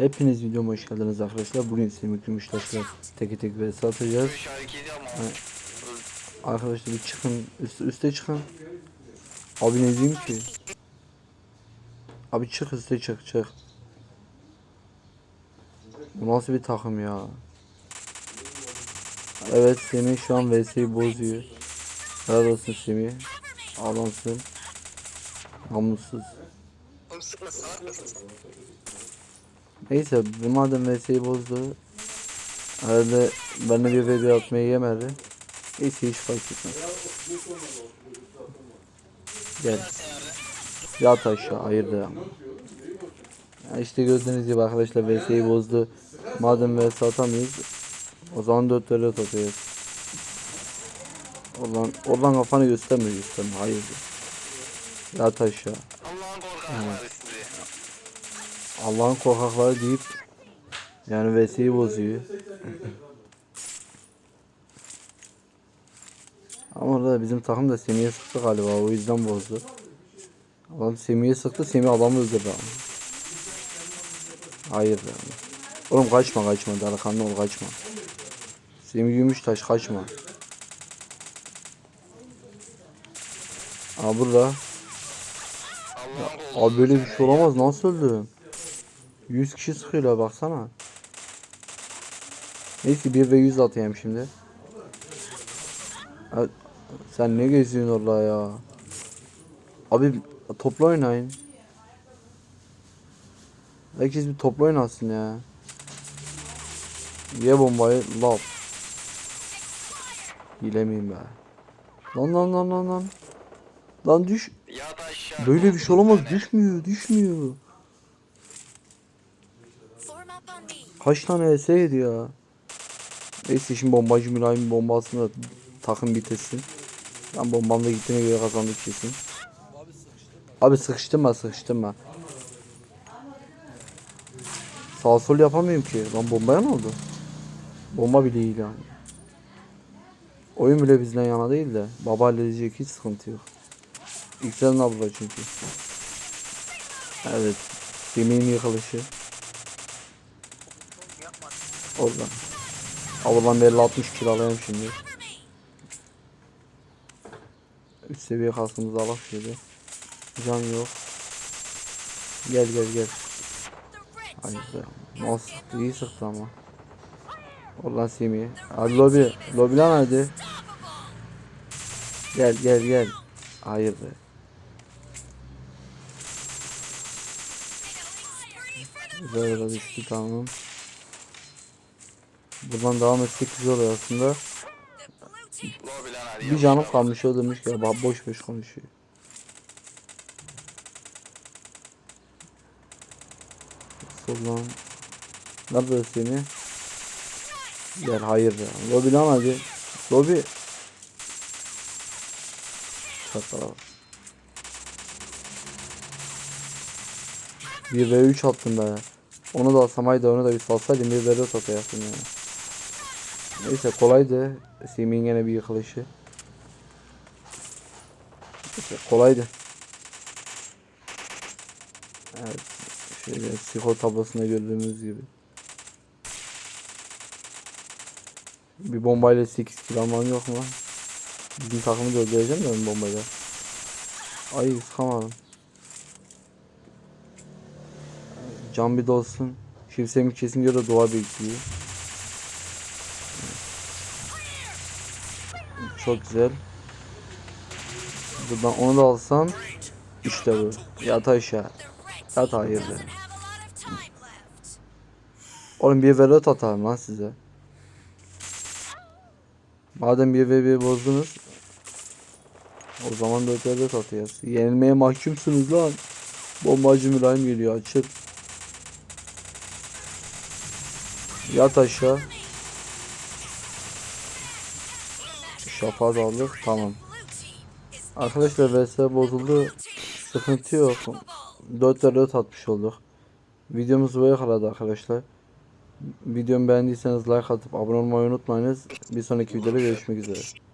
Hepiniz videoma hoş geldiniz arkadaşlar. Bugün Semih Gümüştaş'la teke tek vs atacağız. Evet. Arkadaşlar bir çıkın. Üste, üste çıkın. Abi ne diyeyim ki? Abi çık üste çık çık. Bu nasıl bir takım ya? Evet Semih şu an vs'yi bozuyor. Helal olsun Semih. Adamsın. Namussuz. Neyse bu madem vs'yi bozdu. Herhalde benimle bir v atmayı yemedi. Neyse hiç fark etmez. Gel. Yat aşağı ayırdı ama. Ya işte gördüğünüz gibi arkadaşlar vs'yi bozdu. Madem vs atamıyoruz. O zaman 4 4 atıyoruz. Oradan, oradan kafanı gösterme gösterme. Hayır. Yat aşağı. Allah'ın korkakları sizi. Allah'ın korkakları deyip yani vesiyi bozuyor. Ama orada bizim takım da Semih'e sıktı galiba o yüzden bozdu. Adam Semih'e sıktı Semih adamı öldürdü ama. Hayır yani. Oğlum kaçma kaçma delikanlı ol kaçma. Semih Gümüştaş kaçma. Aa burada. Korkakları. Abi böyle bir şey olamaz nasıl öldüm? 100 kişi sıkıyorlar baksana. Neyse 1 ve 100 atayım şimdi. Sen ne geziyorsun orada ya? Abi topla oynayın. Herkes bir topla oynasın ya. Ye bombayı lav. Bilemeyim be. Lan lan lan lan lan. Lan düş. Böyle bir şey olamaz. Düşmüyor, düşmüyor. Kaç tane ES ya? Neyse şimdi bombacı mülayim bombasını da takım bitirsin. Ben bombamda gittiğine göre kazandık kesin. Abi sıkıştım ben. Sağ sol yapamıyorum ki. Lan bombaya ne oldu? Bomba bile iyi yani. Oyun bile bizden yana değil de. Baba halledecek hiç sıkıntı yok. Yüksel'in abla çünkü. Evet. Yemeğin yıkılışı. Oradan. Abladan belli 60 kilo alayım şimdi. Üst seviye kasımızı alak şöyle. Can yok. Gel gel gel. Hayır be. Nasıl sıktı iyi sıktı ama. Oradan Semih. Hadi lobi. Lobi lan hadi. Gel gel gel. Hayır be. Böyle düştü tamam. Buradan devam etsek güzel oluyor aslında. Bir canım kalmış o demiş ki boş boş konuşuyor. Soldan. Nerede seni? Gel hayır ya. Lobi lan hadi. Lobi. Çakala. 1 ve 3 attım be. Onu da alsam haydi onu da bir salsaydım 1 ve 4 atacaktım yani. Neyse kolaydı. Semih'in gene bir yıkılışı. Neyse kolaydı. Evet. Şöyle skor tablosunda gördüğümüz gibi. Bir bombayla 8 kill alman yok mu? Bizim takımı da öldüreceğim de ben bombayla. Ay sıkamadım. Can bir dolsun. Şimdi Semih kesin göre dua bekliyor. Çok güzel. Buradan onu da alsam işte bu. Yat aşağı. Yat hayır be. Oğlum bir velet atarım lan size. Madem bir ve bozdunuz. O zaman da velet atacağız. Yenilmeye mahkumsunuz lan. Bombacı mülayim geliyor açık. Yat aşağı. Şafağı da aldık. Tamam. Arkadaşlar VS bozuldu. Sıkıntı yok. 4 4 atmış olduk. Videomuz buraya kadar arkadaşlar. Videomu beğendiyseniz like atıp abone olmayı unutmayınız. Bir sonraki videoda görüşmek üzere.